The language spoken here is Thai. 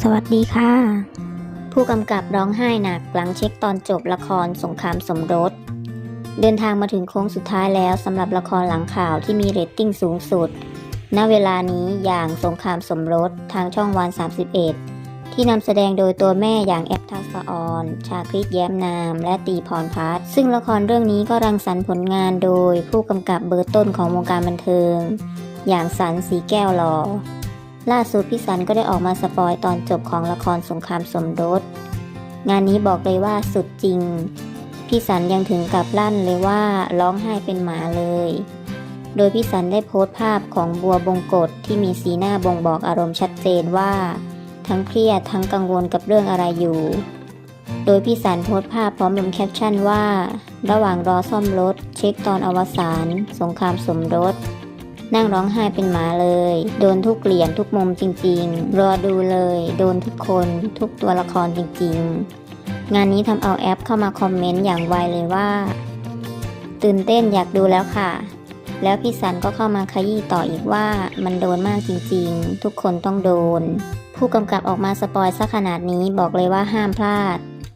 สวัสดีค่ะ ผู้กำกับร้องไห้หนักหลังเช็คตอนจบละครสงครามสมรส เดินทางมาถึงโค้งสุดท้ายแล้วสำหรับละครหลังข่าวที่มีเรตติ้งสูงสุด ณ เวลานี้อย่างสงครามสมรสทางช่องวัน 31 ที่นำแสดงโดยตัวแม่อย่างแอปทักษออน ชาคริตแย้มนาม และตีพรพัฒน์ซึ่งละครเรื่องนี้ก็รังสรรค์ผลงานโดยผู้กำกับเบอร์ต้นของวงการบันเทิง อย่างสันสีแก้วหลอ ล่าสุดพี่สันก็ได้ออกมาสปอยตอนจบของละครสงครามสมรสงานนี้บอกเลยว่าสุดจริง พี่สันยังถึงกับลั่นเลยว่าร้องไห้เป็นหมาเลย โดยพี่สันได้โพสต์ภาพของบัวบงกฎที่มีสีหน้าบ่งบอกอารมณ์ชัดเจนว่า ทั้งเครียดทั้งกังวลกับเรื่องอะไรอยู่ โดยพี่สันโพสต์ภาพพร้อมลงแคปชั่นว่า ระหว่างรอซ่อมรถเช็คตอนอวสานสงครามสมรส นั่งร้องไห้เป็นหมาเลย โดนทุกเหลี่ยมทุกมุมจริง ๆ รอดูเลย โดนทุกคนทุกตัวละครจริง ๆ งานนี้ทำเอาแอปเข้ามาคอมเมนต์อย่างไวเลยว่า ตื่นเต้นอยากดูแล้วค่ะ แล้วพี่สันก็เข้ามาขยี้ต่ออีกว่ามันโดนมากจริง ๆ ทุกคนต้องโดน ผู้กำกับออกมาสปอยซะขนาดนี้บอกเลยว่าห้ามพลาด